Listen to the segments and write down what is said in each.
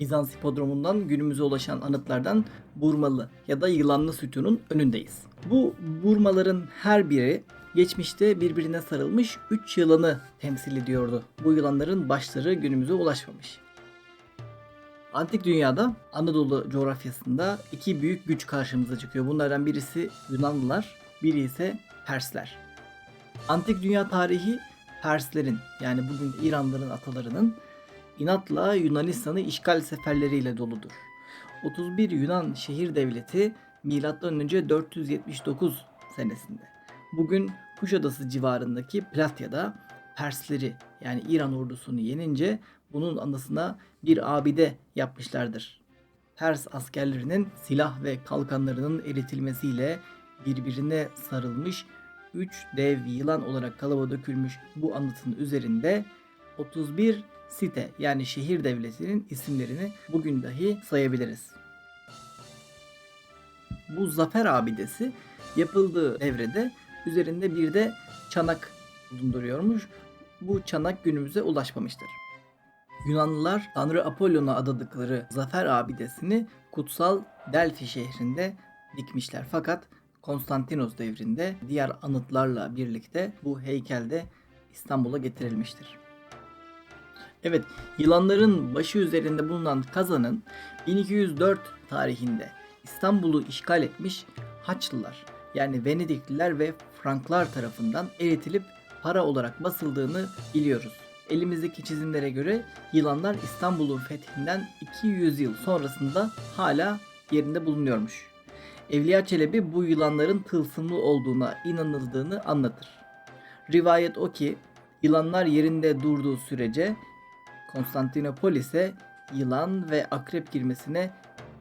Bizans hipodromundan günümüze ulaşan anıtlardan Burmalı ya da Yılanlı sütunun önündeyiz. Bu burmaların her biri geçmişte birbirine sarılmış 3 yılanı temsil ediyordu. Bu yılanların başları günümüze ulaşmamış. Antik dünyada Anadolu coğrafyasında iki büyük güç karşımıza çıkıyor. Bunlardan birisi Yunanlılar, biri ise Persler. Antik dünya tarihi Perslerin yani bugün İranlıların atalarının inatla Yunanistan'ı işgal seferleriyle doludur. 31 Yunan şehir devleti M.Ö. 479 senesinde. Bugün Kuşadası civarındaki Platya'da Persleri yani İran ordusunu yenince bunun anısına bir abide yapmışlardır. Pers askerlerinin silah ve kalkanlarının eritilmesiyle birbirine sarılmış 3 dev yılan olarak kalıba dökülmüş bu anıtın üzerinde 31 site yani şehir devletinin isimlerini bugün dahi sayabiliriz. Bu zafer abidesi yapıldığı evrede üzerinde bir de çanak bulunduruyormuş. Bu çanak günümüze ulaşmamıştır. Yunanlılar Tanrı Apollon'a adadıkları zafer abidesini kutsal Delphi şehrinde dikmişler. Fakat Konstantinos devrinde diğer anıtlarla birlikte bu heykel de İstanbul'a getirilmiştir. Evet, yılanların başı üzerinde bulunan kazanın 1204 tarihinde İstanbul'u işgal etmiş Haçlılar yani Venedikliler ve Franklar tarafından eritilip para olarak basıldığını biliyoruz. Elimizdeki çizimlere göre yılanlar İstanbul'un fethinden 200 yıl sonrasında hala yerinde bulunuyormuş. Evliya Çelebi bu yılanların tılsımlı olduğuna inanıldığını anlatır. Rivayet o ki yılanlar yerinde durduğu sürece Konstantinopolis'e yılan ve akrep girmesine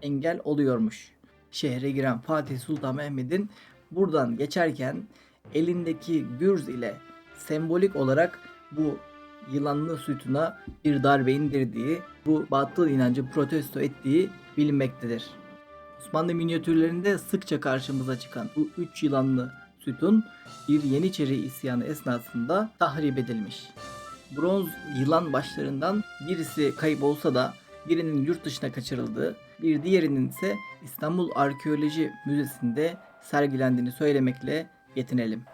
engel oluyormuş. Şehre giren Fatih Sultan Mehmet'in buradan geçerken elindeki gürz ile sembolik olarak bu yılanlı sütuna bir darbe indirdiği, bu batıl inancı protesto ettiği bilinmektedir. Osmanlı minyatürlerinde sıkça karşımıza çıkan bu üç yılanlı sütun bir Yeniçeri isyanı esnasında tahrip edilmiş. Bronz yılan başlarından birisi kayıp olsa da birinin yurt dışına kaçırıldığı, bir diğerinin ise İstanbul Arkeoloji Müzesi'nde sergilendiğini söylemekle yetinelim.